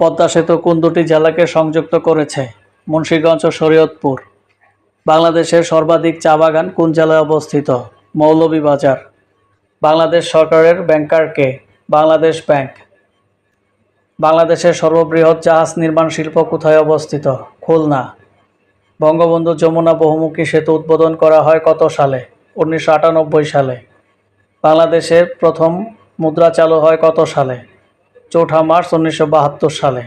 পদ্মা সেতু কোন দুটি জেলাকে সংযুক্ত করেছে? মুন্সিগঞ্জ ও শরীয়তপুর। বাংলাদেশের সর্বাধিক চা বাগান কোন জেলায় অবস্থিত? মৌলভীবাজার। বাংলাদেশ সরকারের ব্যাংকার কে? বাংলাদেশ ব্যাংক। বাংলাদেশের সর্ববৃহৎ জাহাজ নির্মাণ শিল্প কোথায় অবস্থিত? খুলনা। বঙ্গবন্ধু যমুনা বহুমুখী সেতু উদ্বোধন করা হয় কত সালে? উনিশশো আটানব্বই সালে। বাংলাদেশের প্রথম মুদ্রা চালু হয় কত সালে? চৌঠা মার্চ উনিশশো বাহাত্তর সালে।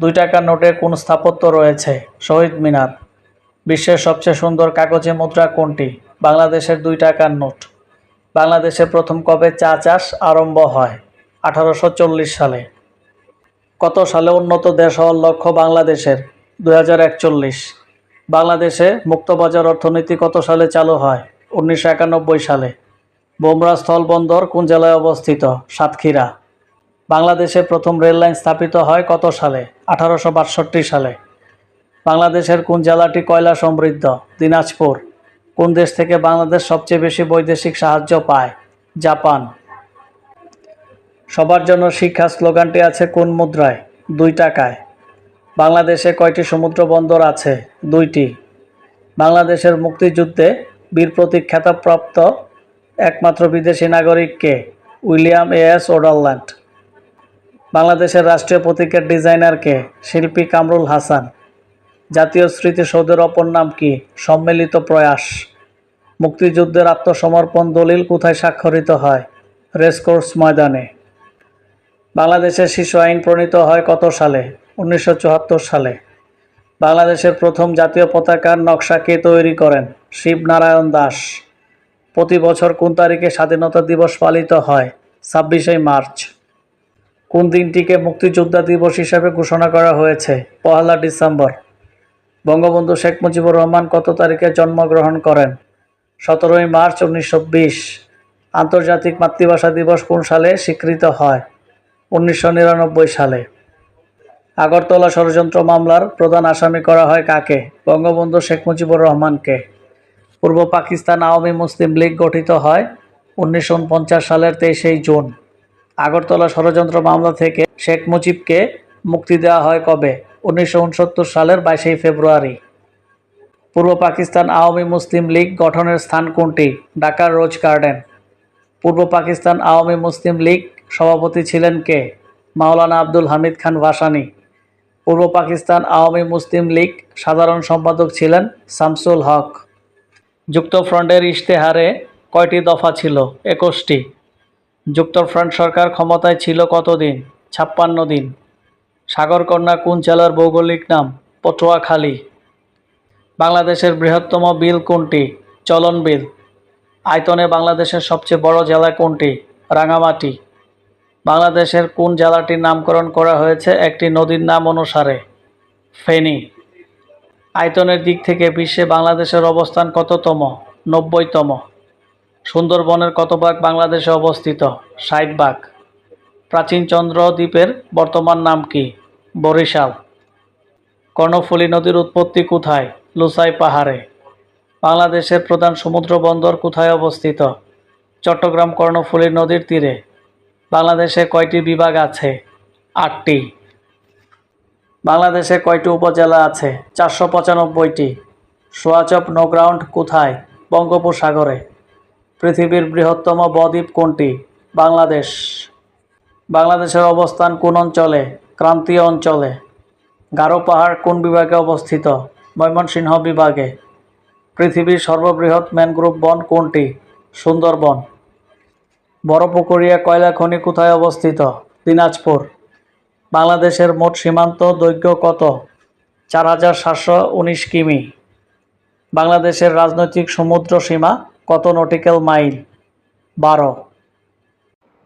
দুই টাকার নোটে কোন স্থাপত্য রয়েছে? শহীদ মিনার। বিশ্বের সবচেয়ে সুন্দর কাগজে মুদ্রা কোনটি? বাংলাদেশের দুই টাকার নোট। বাংলাদেশে প্রথম কবে চা চাষ আরম্ভ হয়? আঠারোশো চল্লিশ সালে। কত সালে উন্নত দেশ হওয়ার লক্ষ্য বাংলাদেশের? দুই হাজার একচল্লিশ। বাংলাদেশে মুক্তবাজার অর্থনীতি কত সালে চালু হয়? উনিশশো একানব্বই সালে। বোমরা স্থলবন্দর কোন জেলায় অবস্থিত? সাতক্ষীরা। বাংলাদেশে প্রথম রেল লাইন স্থাপিত হয় কত সালে? আঠারোশো বাষট্টি সালে। বাংলাদেশের কোন জেলাটি কয়লা সমৃদ্ধ? দিনাজপুর। কোন দেশ থেকে বাংলাদেশ সবচেয়ে বেশি বৈদেশিক সাহায্য পায়? জাপান। সবার জন্য শিক্ষা স্লোগানটি আছে কোন মুদ্রায়? দুই টাকায়। বাংলাদেশে কয়টি সমুদ্র বন্দর আছে? দুইটি। বাংলাদেশের মুক্তিযুদ্ধে বীর প্রতীক খেতাবপ্রাপ্ত একমাত্র বিদেশি নাগরিককে উইলিয়াম এ এস ওডারল্যান্ড। বাংলাদেশের রাষ্ট্রীয় প্রতীকের ডিজাইনারকে শিল্পী কামরুল হাসান। জাতীয় স্মৃতিসৌধের অপর নাম কি? সম্মিলিত প্রয়াস। মুক্তিযুদ্ধের আত্মসমর্পণ দলিল কোথায় স্বাক্ষরিত হয়? রেসকোর্স ময়দানে। বাংলাদেশের শিশু আইন প্রণীত হয় কত সালে? উনিশশো চুয়াত্তর সালে। বাংলাদেশের প্রথম জাতীয় পতাকার নকশা কে তৈরি করেন? শিবনারায়ণ দাস। প্রতি বছর কোন তারিখে স্বাধীনতা দিবস পালিত হয়? ছাব্বিশে মার্চ। কোন দিনটিকে মুক্তিযোদ্ধা দিবস হিসাবে ঘোষণা করা হয়েছে? পহেলা ডিসেম্বর। বঙ্গবন্ধু শেখ মুজিবুর রহমান কত তারিখে জন্মগ্রহণ করেন? সতেরোই মার্চ উনিশশো বিশ। আন্তর্জাতিক মাতৃভাষা দিবস কোন সালে স্বীকৃত হয়? উনিশশো নিরানব্বই সালে। আগরতলা ষড়যন্ত্র মামলার প্রধান আসামি করা হয় কাকে? বঙ্গবন্ধু শেখ মুজিবুর রহমানকে। পূর্ব পাকিস্তান আওয়ামী মুসলিম লীগ গঠিত হয় উনিশশো পঞ্চাশ সালের তেইশেই জুন। আগরতলা ষড়যন্ত্র মামলা থেকে শেখ মুজিবকে মুক্তি দেওয়া হয় কবে? উনিশশো উনসত্তর সালের বাইশেই ফেব্রুয়ারি। পূর্ব পাকিস্তান আওয়ামী মুসলিম লীগ গঠনের স্থান কোনটি? ঢাকার রোজ গার্ডেন। পূর্ব পাকিস্তান আওয়ামী মুসলিম লীগ সভাপতি ছিলেন কে? মাওলানা আব্দুল হামিদ খান ভাসানী। পূর্ব পাকিস্তান আওয়ামী মুসলিম লীগ সাধারণ সম্পাদক ছিলেন শামসুল হক। যুক্তফ্রন্টের ইশতেহারে কয়টি দফা ছিল? একুশটি। যুক্তফ্রন্ট সরকার ক্ষমতায় ছিল কতদিন? ছাপ্পান্ন দিন। সাগরকন্যা কোন জেলার ভৌগোলিক নাম? পটুয়াখালী। বাংলাদেশের বৃহত্তম বিল কোনটি? চলন বিল। আয়তনে বাংলাদেশের সবচেয়ে বড় জেলা কোনটি? রাঙামাটি। বাংলাদেশের কোন জেলাটির নামকরণ করা হয়েছে একটি নদীর নাম অনুসারে? ফেনী। আয়তনের দিক থেকে বিশ্বে বাংলাদেশের অবস্থান কততম? নব্বইতম। সুন্দরবনের কত ভাগ বাংলাদেশে অবস্থিত? ষাট ভাগ প্রাচীন চন্দ্র দ্বীপের বর্তমান নাম কি? বরিশাল। কর্ণফুলী নদীর উৎপত্তি কোথায়? লুসাই পাহাড়ে। বাংলাদেশের প্রধান সমুদ্র বন্দর কোথায় অবস্থিত? চট্টগ্রাম কর্ণফুলী নদীর তীরে। বাংলাদেশে কয়টি বিভাগ আছে? আটটি। বাংলাদেশে কয়টি উপজেলা আছে? চারশো পঁচানব্বইটি। সোয়াচপ নোগ্রাউন্ড কোথায়? বঙ্গোপসাগরে। পৃথিবীর বৃহত্তম বদ্বীপ কোনটি? বাংলাদেশ। বাংলাদেশের অবস্থান কোন অঞ্চলে? ক্রান্তীয় অঞ্চলে। গারো পাহাড় কোন বিভাগে অবস্থিত? ময়মনসিংহ বিভাগে। পৃথিবীর সর্ববৃহৎ ম্যানগ্রোভ বন কোনটি? সুন্দরবন। বড়পুকুরিয়া কয়লা খনি কোথায় অবস্থিত? দিনাজপুর। বাংলাদেশের মোট সীমান্ত দৈর্ঘ্য কত? চার হাজার সাতশো উনিশ কিমি। বাংলাদেশের রাজনৈতিক সমুদ্র সীমা কত নটিক্যাল মাইল বারো।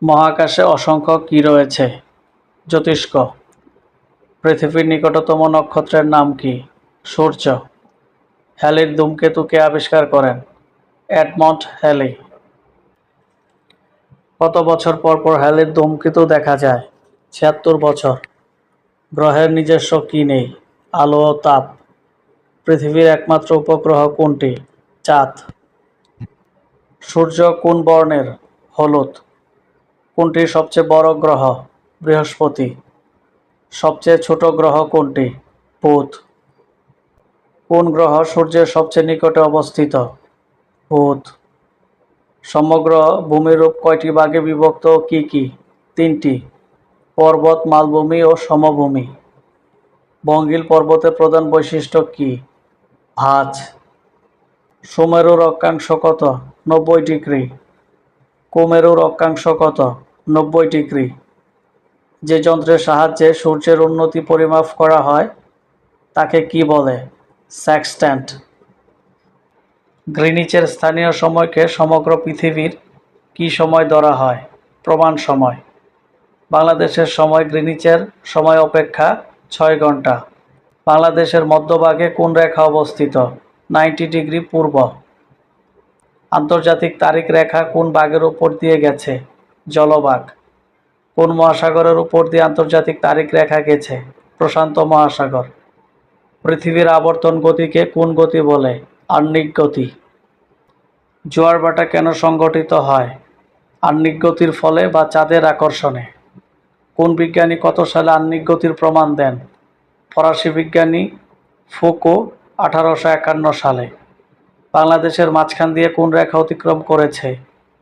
মহাকাশে অসংখ্য কী রয়েছে? জ্যোতিষ্ক, পৃথিবীর নিকটতম নক্ষত্রের নাম কি? সূর্য, হ্যালির ধূমকেতুকে আবিষ্কার করেন এডমন্ড হ্যালি। কত বছর পর পর হ্যালির ধূমকেতু দেখা যায়? ছিয়াত্তর বছর। গ্রহের নিজস্ব কি নেই? আলো ও তাপ। পৃথিবীর একমাত্র উপগ্রহ কোনটি? চাঁদ। সূর্য কোন বর্ণের হলুদ? কোনটি সবচেয়ে বড় গ্রহ? বৃহস্পতি। সবচেয়ে ছোট গ্রহ কোনটি? বুধ। কোন গ্রহ সূর্যের সবচেয়ে নিকটে অবস্থিত? বুধ। সমগ্র ভূমিরূপ কয়টি ভাগে বিভক্ত কি কি? তিনটি। পর্বত, মালভূমি ও সমভূমি। বঙ্গিল পর্বতের প্রধান বৈশিষ্ট্য কি? ভাঁজ। সুমেরুর অক্ষাংশ কত? নব্বই ডিগ্রি। কুমেরুর অক্ষাংশ কত? নব্বই ডিগ্রি। যে যন্ত্রের সাহায্যে সূর্যের উন্নতি পরিমাপ করা হয়, তাকে কি বলে? স্যাক্সট্যান্ট গ্রিনিচের স্থানীয় সময়কে সমগ্র পৃথিবীর কি সময় ধরা হয়? প্রমাণ সময়। বাংলাদেশের সময় গ্রিনিচের সময় অপেক্ষা ছয় ঘণ্টা। বাংলাদেশের মধ্যভাগে কোন রেখা অবস্থিত? নাইনটি ডিগ্রি পূর্ব। আন্তর্জাতিক তারিখ রেখা কোন বাঘের উপর দিয়ে গেছে? জলবাগ কোন মহাসাগরের উপর দিয়ে আন্তর্জাতিক তারিখ রেখা গেছে? প্রশান্ত মহাসাগর। পৃথিবীর আবর্তন গতিকে কোন গতি বলে? আহ্নিক গতি। জোয়ার ভাটা কেন সংগঠিত হয়? আহ্নিক গতির ফলে বা চাঁদের আকর্ষণে? কোন বিজ্ঞানী কত সালে আহ্নিক গতির প্রমাণ দেন? ফরাসি বিজ্ঞানী ফুকো আঠারোশো একান্ন সালে। বাংলাদেশের মাঝখান দিয়ে কোন রেখা অতিক্রম করেছে?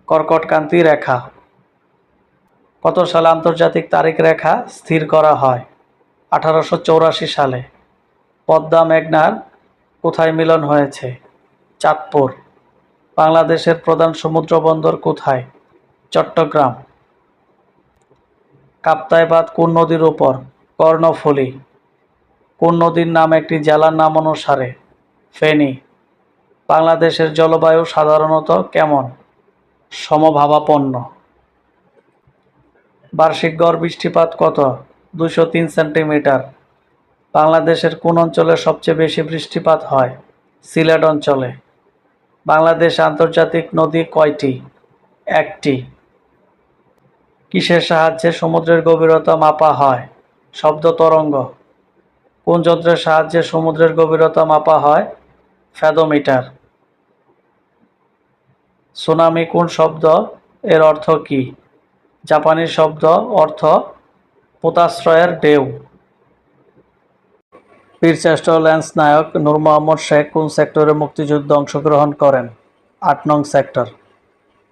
কর্কটকান্তি রেখা। কত সালে আন্তর্জাতিক তারিখ রেখা স্থির করা হয়? আঠারোশো চৌরাশি সালে। পদ্মা মেঘনার কোথায় মিলন হয়েছে? চাঁদপুর। বাংলাদেশের প্রধান সমুদ্র বন্দর কোথায়? চট্টগ্রাম। কাপ্তায় বাঁধ কোন নদীর উপর? কর্ণফুলী। কোন নদীর নাম একটি জেলার নাম অনুসারে। ফেনী, বাংলাদেশের জলবায়ু সাধারণত কেমন? সমভাবাপন্ন। বার্ষিক গড় বৃষ্টিপাত কত? দুশো তিন সেন্টিমিটার। বাংলাদেশের কোন অঞ্চলে সবচেয়ে বেশি বৃষ্টিপাত হয়? সিলেট অঞ্চলে। বাংলাদেশ আন্তর্জাতিক নদী কয়টি? একটি। কিসের সাহায্যে সমুদ্রের গভীরতা মাপা হয়? শব্দ তরঙ্গ। কোন যন্ত্রের সাহায্যে সমুদ্রের গভীরতা মাপা হয়? ফ্যাদোমিটার। সুনামি কোন শব্দ? এর অর্থ কি? জাপানি শব্দ অর্থ পোতাশ্রয়ের ঢেউ। বীরশ্রেষ্ঠ ল্যান্স নায়ক নূর মোহাম্মদ শেখ কোন সেক্টরে মুক্তিযুদ্ধে অংশগ্রহণ করেন? আট নং সেক্টর।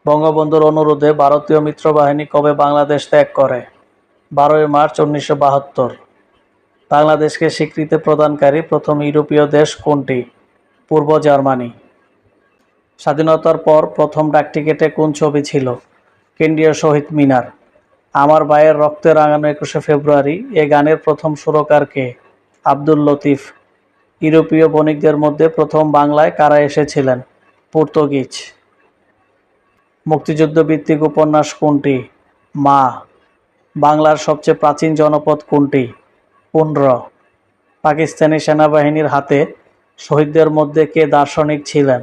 বঙ্গবন্ধুর অনুরোধে ভারতীয় মিত্রবাহিনী কবে বাংলাদেশ ত্যাগ করে? বারোই মার্চ উনিশশো বাহাত্তর। বাংলাদেশকে স্বীকৃতি প্রদানকারী প্রথম ইউরোপীয় দেশ কোনটি? পূর্ব জার্মানি। স্বাধীনতার পর প্রথম ডাকটিকেটে কোন ছবি ছিল? কেন্দ্রীয় শহীদ মিনার। আমার ভাইয়ের রক্তে রাঙানো একুশে ফেব্রুয়ারি এ গানের প্রথম সুরকার কে? আব্দুল লতিফ। ইউরোপীয় বণিকদের মধ্যে প্রথম বাংলায় কারা এসেছিলেন? পর্তুগিজ। মুক্তিযুদ্ধ ভিত্তিক উপন্যাস কোনটি? মা। বাংলার সবচেয়ে প্রাচীন জনপদ কোনটি? পুন্ড্র পাকিস্তানি সেনাবাহিনীর হাতে শহীদদের মধ্যে কে দার্শনিক ছিলেন?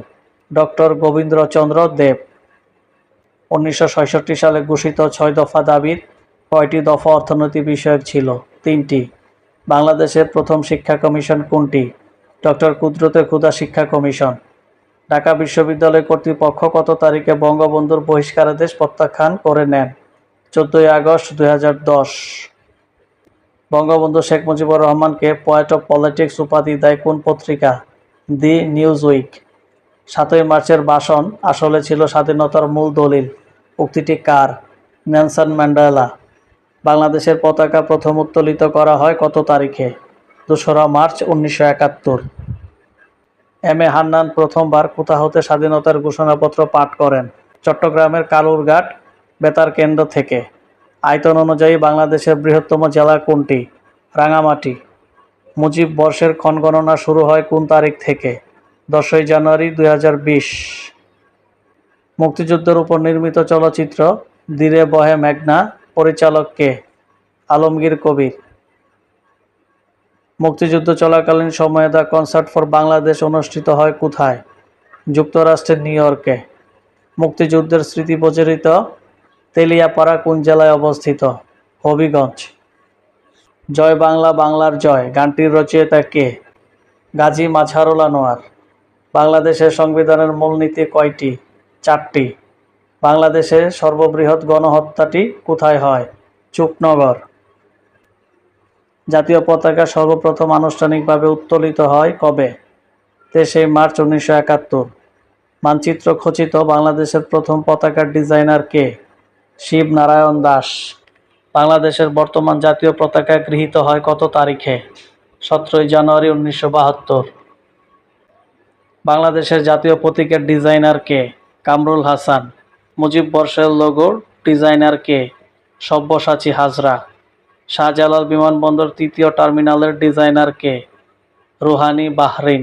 ডক্টর গোবিন্দ্রচন্দ্র দেব। উনিশশো সালে ঘোষিত ছয় দফা দাবির কয়টি দফা অর্থনৈতিক বিষয়ক ছিল? তিনটি। বাংলাদেশের প্রথম শিক্ষা কমিশন কোনটি? ডক্টর কুদরতে ক্ষুদা শিক্ষা কমিশন। ঢাকা বিশ্ববিদ্যালয় কর্তৃপক্ষ কত তারিখে বঙ্গবন্ধুর বহিষ্কারাদেশ প্রত্যাখ্যান করে নেন? চোদ্দই আগস্ট দু হাজার দশ। বঙ্গবন্ধু শেখ মুজিবুর রহমানকে পয়েট অফ পলিটিক্স উপাধি দেয় কোন পত্রিকা? দি নিউজ উইক সাতই মার্চের ভাষণ আসলে ছিল স্বাধীনতার মূল দলিল। উক্তিটি কার? Nelson Mandela. বাংলাদেশের পতাকা প্রথম উত্তোলিত করা হয় কত তারিখে? দোসরা মার্চ উনিশশো একাত্তর। এম এ হান্নান প্রথমবার কোথা হতে স্বাধীনতার ঘোষণাপত্র পাঠ করেন? চট্টগ্রামের কালুরঘাট বেতার কেন্দ্র থেকে। আয়তন অনুযায়ী বাংলাদেশের বৃহত্তম জেলা কোনটি? রাঙামাটি। মুজিব বর্ষের ক্ষণগণনা শুরু হয় কোন তারিখ থেকে? দশই জানুয়ারি দু হাজার বিশ। মুক্তিযুদ্ধের উপর নির্মিত চলচ্চিত্র দিরে বহে মেঘনা, পরিচালক কে? আলমগীর কবির। মুক্তিযুদ্ধ চলাকালীন সময়ে দ্য কনসার্ট ফর বাংলাদেশ অনুষ্ঠিত হয় কোথায়? যুক্তরাষ্ট্রের নিউ ইয়র্কে। মুক্তিযুদ্ধের স্মৃতি প্রচারিত তেলিয়াপাড়া কোন জেলায় অবস্থিত? হবিগঞ্জ। জয় বাংলা, বাংলার জয়। গানটির রচয়িতা কে? গাজী মাঝারুল আনোয়ার। বাংলাদেশের সংবিধানের মূলনীতি কয়টি? চারটি। বাংলাদেশে সর্ববৃহৎ গণহত্যাটি কোথায় হয়? চুকনগর জাতীয় পতাকা সর্বপ্রথম আনুষ্ঠানিকভাবে উত্তোলিত হয় কবে? তেইশে মার্চ উনিশশো একাত্তর। মানচিত্র খচিত বাংলাদেশের প্রথম পতাকার ডিজাইনার কে? শিব নারায়ণ দাস। বাংলাদেশের বর্তমান জাতীয় পতাকা গৃহীত হয় কত তারিখে? সতেরোই জানুয়ারি উনিশশো বাহাত্তর। বাংলাদেশের জাতীয় প্রতীকের ডিজাইনার কে? কামরুল হাসান। মুজিব বর্ষের লোগোর ডিজাইনার কে? সব্যসাচী হাজরা। শাহজালাল বিমানবন্দর তৃতীয় টার্মিনালের ডিজাইনার কে? রুহানি বাহরিন।